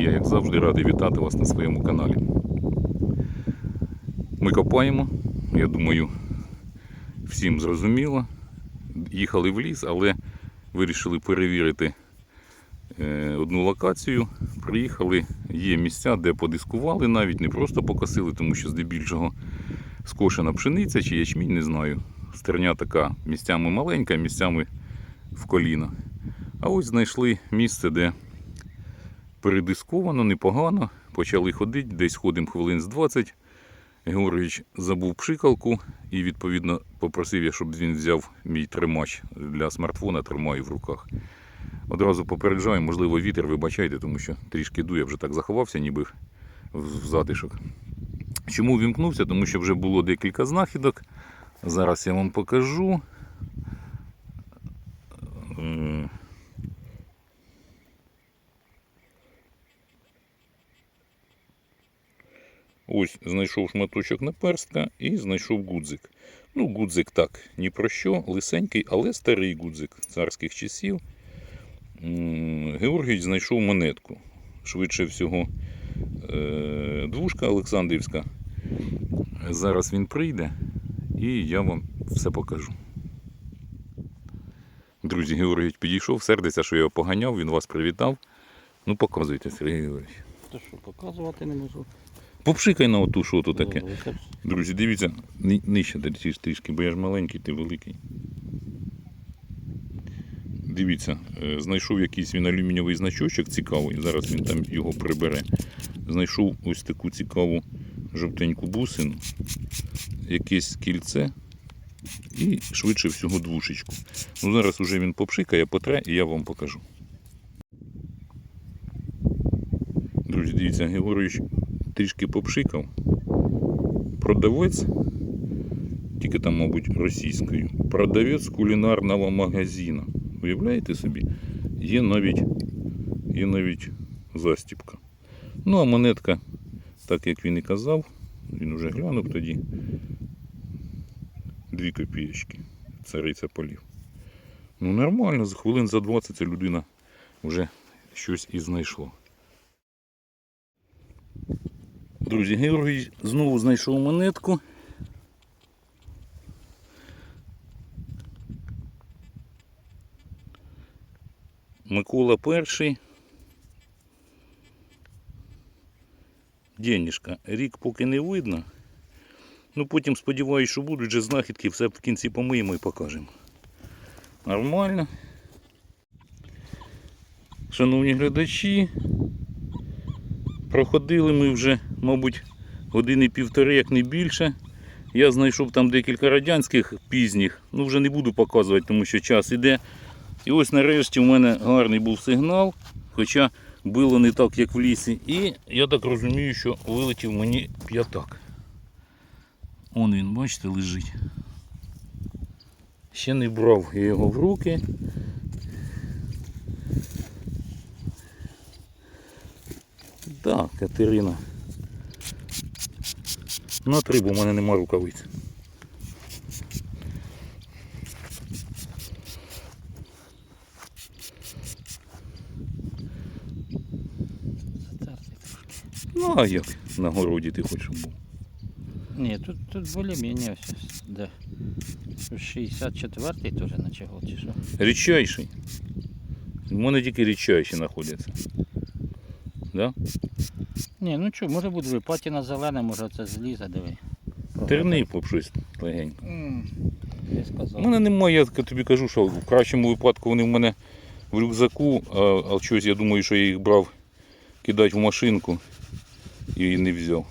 я, як завжди, радий вітати вас на своєму каналі. Ми копаємо, я думаю, всім зрозуміло. Їхали в ліс, але вирішили перевірити е, одну локацію. Приїхали, є місця, де подискували, навіть не просто покосили, тому що здебільшого скошена пшениця чи ячмінь, не знаю. Стерня така місцями маленька, місцями в коліна. А ось знайшли місце, де передисковано, непогано. Почали ходити, десь ходимо хвилин з 20. Георгійович забув пшикалку і, відповідно, попросив я, щоб він взяв мій тримач для смартфона, тримаю в руках. Одразу попереджаю, можливо, вітер, вибачайте, тому що трішки дує, вже так заховався, ніби в затишок. Чому вімкнувся? Тому що вже було декілька знахідок. Зараз я вам покажу. Ось знайшов шматочок наперстка і знайшов гудзик. Ну, гудзик так, ні про що, лисенький, але старий гудзик царських часів. Георгій знайшов монетку. Швидше всього, е, двушка Олександрівська. Зараз він прийде і я вам все покажу. Друзі, Георгій підійшов, сердиться, що я його поганяв, він вас привітав. Ну, показуйте, Сергій Георгійович. То що, показувати не можу. Попшикай на оту, що тут таке. Ну, Друзі, дивіться, ни- нижче трішки, трішки, бо я ж маленький, ти великий. Дивіться, е, знайшов якийсь він алюмінієвий значочок цікавий, зараз він там його прибере. Знайшов ось таку цікаву жовтеньку бусину, якесь кільце і швидше всього двушечку. Ну зараз уже він попшикає, потре і я вам покажу. Друзі, дивіться, Георгійович трішки попшикав. Продавець, тільки там, мабуть, російською. Продавець кулінарного магазину. Уявляєте собі? Є навіть, є навіть застіпка. Ну, а монетка, так як він і казав, він уже глянув тоді. Дві копієчки. Цариця полів. Ну нормально, за хвилин за 20 ця людина вже щось і знайшла. Друзі, Георгій знову знайшов монетку. Микола перший. Денежка. Рік поки не видно. Ну потім сподіваюся, що будуть вже знахідки, все в кінці помиємо і покажемо. Нормально. Шановні глядачі, проходили ми вже, мабуть, години півтори, як не більше. Я знайшов там декілька радянських пізніх, ну вже не буду показувати, тому що час іде. І ось нарешті в мене гарний був сигнал, хоча було не так, як в лісі. І я так розумію, що вилетів мені п'ятак. Он він, бачите, лежить. Ще не брав я його в руки. Так, Катерина. На три, бо в мене нема рукавиць. затертий трошки. Ну, а як на городі ти хочеш щоб був? Ні, тут, тут більш-менш ось, де 64-й теж наче год, чи що. Рідчайший. У мене тільки рідчайші знаходяться. Да? Ні, ну що, може бути випатіна зелена, може це злізе, диви. Терни щось легенько. М, Я У сказав. мене немає, я тобі кажу, що в кращому випадку вони в мене в рюкзаку, а, а щось я думаю, що я їх брав кидати в машинку і не взяв.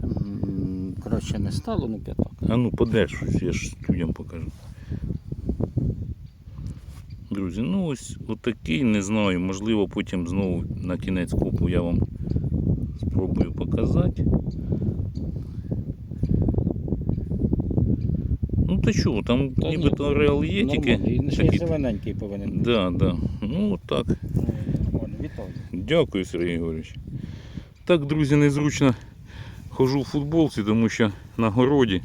Там, м, коротше, не стало, ну п'ятак. А ну подер щось, я ж людям покажу. Друзі, ну ось отакий, не знаю, можливо потім знову на кінець копу я вам спробую показати. Ну та що, там Та ні, нібито реал є, тільки. Такий- зелененький повинен. Да, да. Ну так. Ну. Дякую, Сергій Григорович. Так, друзі, незручно хожу в футболці, тому що на городі,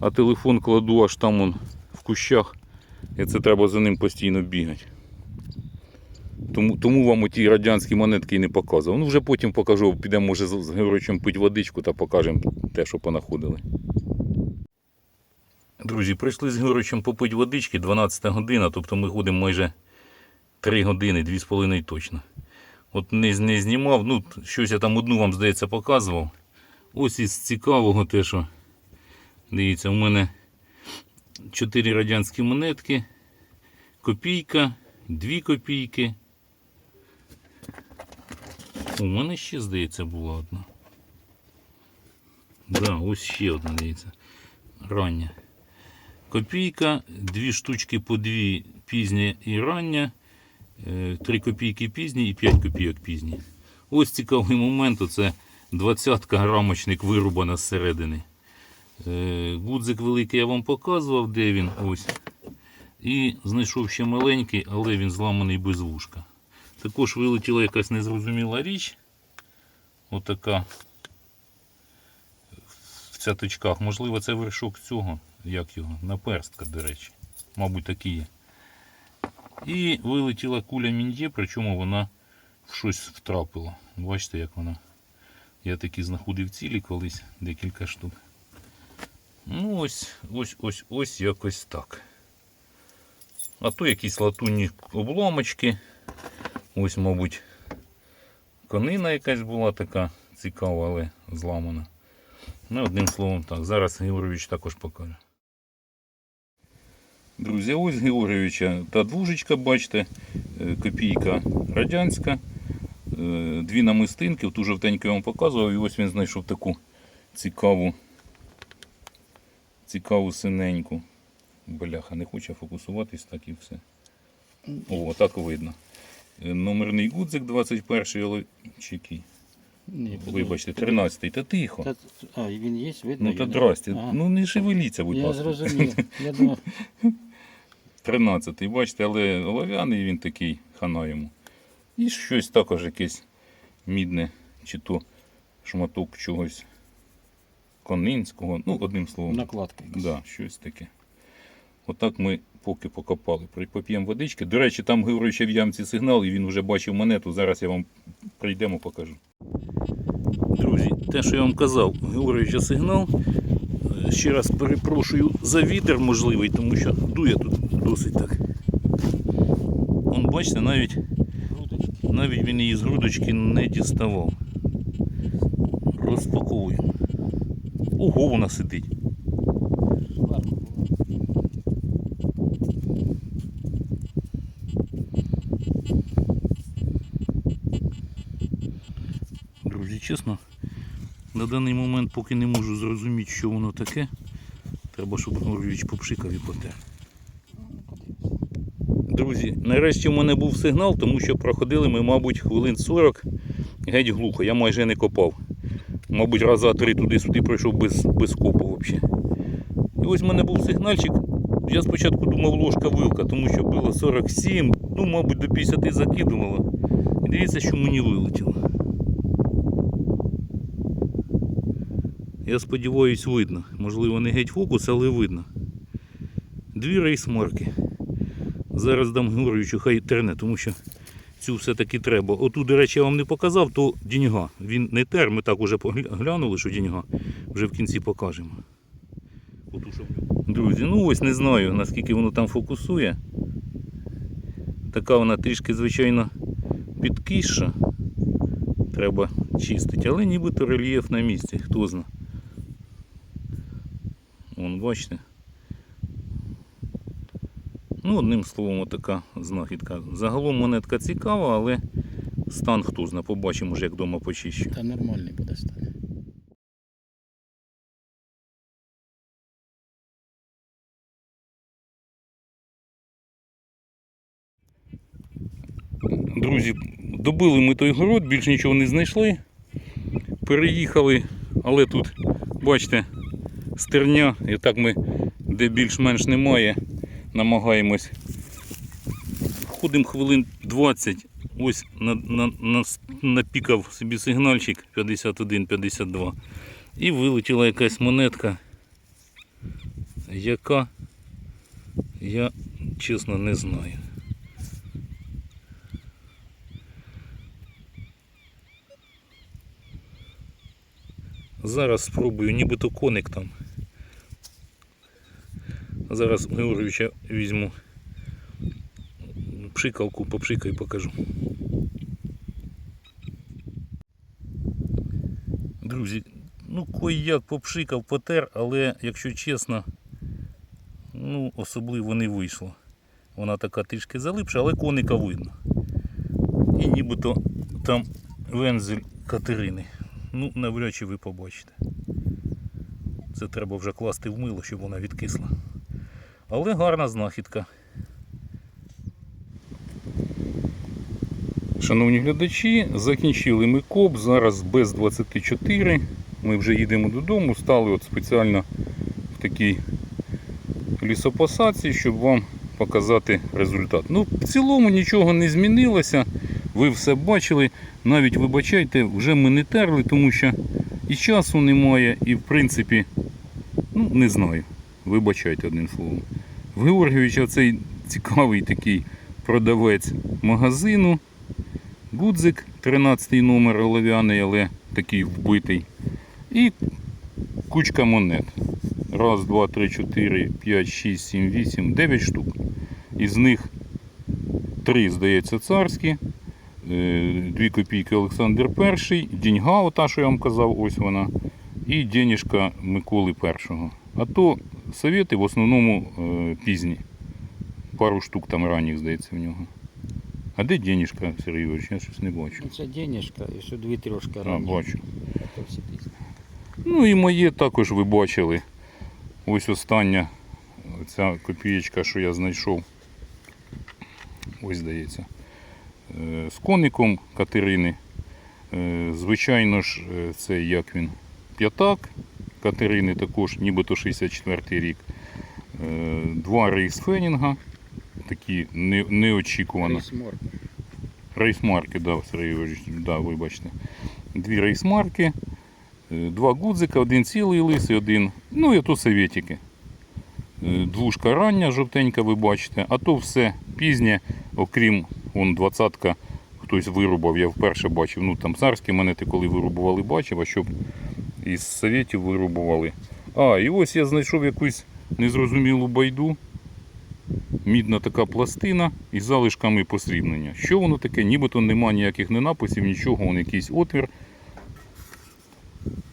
а телефон кладу аж там он в кущах І це треба за ним постійно бігати. Тому, тому вам оті радянські монетки і не показував. Ну вже потім покажу, підемо може з Георгійовичем пити водичку та покажемо те, що понаходили. Друзі, прийшли з Георгійовичем попити водички, 12 година, тобто ми ходимо майже 3 години, 2,5 точно. От не, не знімав, ну щось я там одну вам, здається, показував. Ось із цікавого те, що дивіться, у мене 4 радянські монетки, копійка, 2 копійки. У мене ще, здається, була одна. Да, ось ще одна, дивіться. Рання. Копійка, дві штучки по дві пізня і рання, е, три копійки пізні і 5 копійок пізні. Ось цікавий момент, це двадцятка грамочник вирубана зсередини. Е, Гудзик великий я вам показував, де він ось. І знайшов ще маленький, але він зламаний без вушка. Також вилетіла якась незрозуміла річ. Отака в цяточках. Можливо, це вершок цього, як його, наперстка, до речі. Мабуть, такий є. І вилетіла куля міндє, причому вона в щось втрапила. Бачите, як вона. Я такі знаходив цілі колись, декілька штук. Ну, ось, ось, ось, ось якось так. А то якісь латунні обломочки. Ось, мабуть, конина якась була така цікава, але зламана. Ну, одним словом так. Зараз Георгійович також покаже. Друзі, ось Георгійовича та двужечка, бачите, е, копійка радянська, е, дві намистинки, ту жовтеньку я вам показував, і ось він знайшов таку цікаву, цікаву синеньку. Бляха, не хоче фокусуватись, так і все. О, так видно. Е, Номерний гудзик 21 але? Ні, Вибачте, 13-й, та тихо. Та, а, він є, видно? Ну та здрасте. Ага. Ну не шевеліться, будь Я ласка. зрозумів. Я думав, 13-й, бачите, але олов'яний він такий, хана йому. І щось також якесь мідне, чи то шматок чогось конинського. Ну, одним словом. накладка. якась. Да, щось таке. Отак ми поки покопали. Поп'ємо водички. До речі, там Георгій ще в ямці сигнал, і він вже бачив монету. Зараз я вам прийдемо, покажу. Друзі, те, що я вам казав, Георгійовича сигнал. Е, Ще раз перепрошую за вітер можливий, тому що дує тут досить так. Он, бачите, навіть, навіть він її з грудочки не діставав. Розпаковуємо. Ого, вона сидить. Друзі, чесно, на даний момент поки не можу зрозуміти, що воно таке. Треба, щоб Георгійович попшикав і потер. Друзі, нарешті в мене був сигнал, тому що проходили ми, мабуть, хвилин 40 геть глухо. Я майже не копав. Мабуть, раза три туди-сюди пройшов без, без копу взагалі. І ось в мене був сигнальчик. Я спочатку думав ложка вилка, тому що було 47, ну, мабуть, до 50 закидувало. І дивіться, що мені вилетіло. Я сподіваюсь, видно. Можливо, не геть фокус, але видно. Дві рейсмарки. Зараз дам Георгійовичу, хай терне, тому що цю все-таки треба. Оту, до речі, я вам не показав, то діньга. Він не тер, ми так уже погля- глянули, що діньга. Вже в кінці покажемо. Друзі, ну ось не знаю, наскільки воно там фокусує. Така вона трішки, звичайно, підкисша. Треба чистити, але нібито рельєф на місці, хто зна. Вон, бачите. Ну, одним словом, така знахідка. Загалом монетка цікава, але стан хто зна, побачимо вже, як вдома почищу. Та нормальний буде стане. Друзі, добили ми той город, більш нічого не знайшли. Переїхали, але тут, бачите, стерня, і так ми, де більш-менш немає, намагаємось. Ходимо хвилин 20, ось на, на, на, напікав собі сигнальчик 51-52. І вилетіла якась монетка, яка я чесно, не знаю. Зараз спробую, нібито коник там. Зараз Георгійовича візьму пшикалку, попшикаю, покажу. Друзі, ну кой як попшикав, потер, але якщо чесно, ну особливо не вийшло. Вона така трішки залипша, але коника видно. І нібито там вензель Катерини. Ну, навряд чи ви побачите. Це треба вже класти в мило, щоб вона відкисла. Але гарна знахідка. Шановні глядачі, закінчили ми коп, зараз без 24. Ми вже їдемо додому, стали от спеціально в такій лісопосадці, щоб вам показати результат. Ну, в цілому нічого не змінилося. Ви все бачили. Навіть вибачайте, вже ми не терли, тому що і часу немає, і в принципі, ну не знаю. Вибачайте одним словом. В Георгійовича цей цікавий такий продавець магазину. Гудзик, 13 номер олов'яний, але такий вбитий. І кучка монет. Раз, два, три, чотири, п'ять, шість, сім, вісім, дев'ять штук. Із них три, здається, царські. е, Дві копійки Олександр І, деньга, ота, що я вам казав, ось вона, і денежка Миколи І. А то совєти в основному е, пізні. Пару штук там ранніх, здається, в нього. А де денежка, Сергій Ігорович? Я щось не бачу. Це денежка, і ще дві трошки А, бачу. А всі пізні. Ну і моє також ви бачили. Ось остання ця копієчка, що я знайшов. Ось здається. Е, З коником Катерини. Е, Звичайно ж, е, це як він. П'ятак Катерини також, нібито 64 рік. Е, Два рейсфенінга. Такі не- неочікувано. Рейсмор. Рейсмарки, да, да, вибачте. Дві рейсмарки, е, два гудзика, один цілий лисий, один. Ну і то совєтики. Е, Двушка рання, жовтенька, ви бачите, а то все пізнє, окрім вон двадцятка хтось вирубав, я вперше бачив. Ну там царські монети, коли вирубували, бачив, а щоб із совєтів вирубували. А, і ось я знайшов якусь незрозумілу байду мідна така пластина із залишками посрібнення. Що воно таке? Нібито нема ніяких не написів, нічого, вон якийсь отвір.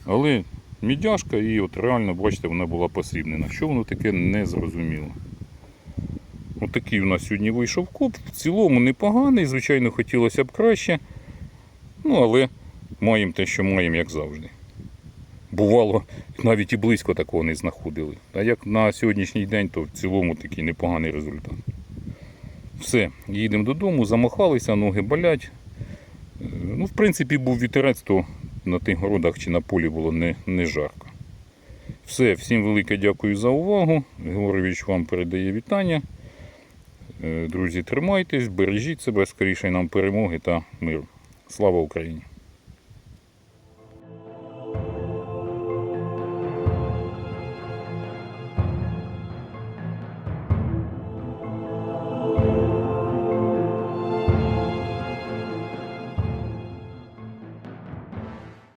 Але мідяшка і от реально, бачите, вона була посрібнена. Що воно таке, не зрозуміло. Отакий у нас сьогодні вийшов коп. В цілому непоганий, звичайно, хотілося б краще. Ну, але маємо те, що маємо, як завжди. Бувало, навіть і близько такого не знаходили. А як на сьогоднішній день, то в цілому такий непоганий результат. Все, їдемо додому, замахалися, ноги болять. Е, Ну, в принципі, був вітерець, то на тих городах чи на полі було не, не жарко. Все, всім велике дякую за увагу. Георгійович вам передає вітання. Е, Друзі, тримайтесь, бережіть себе, скоріше нам перемоги та миру. Слава Україні!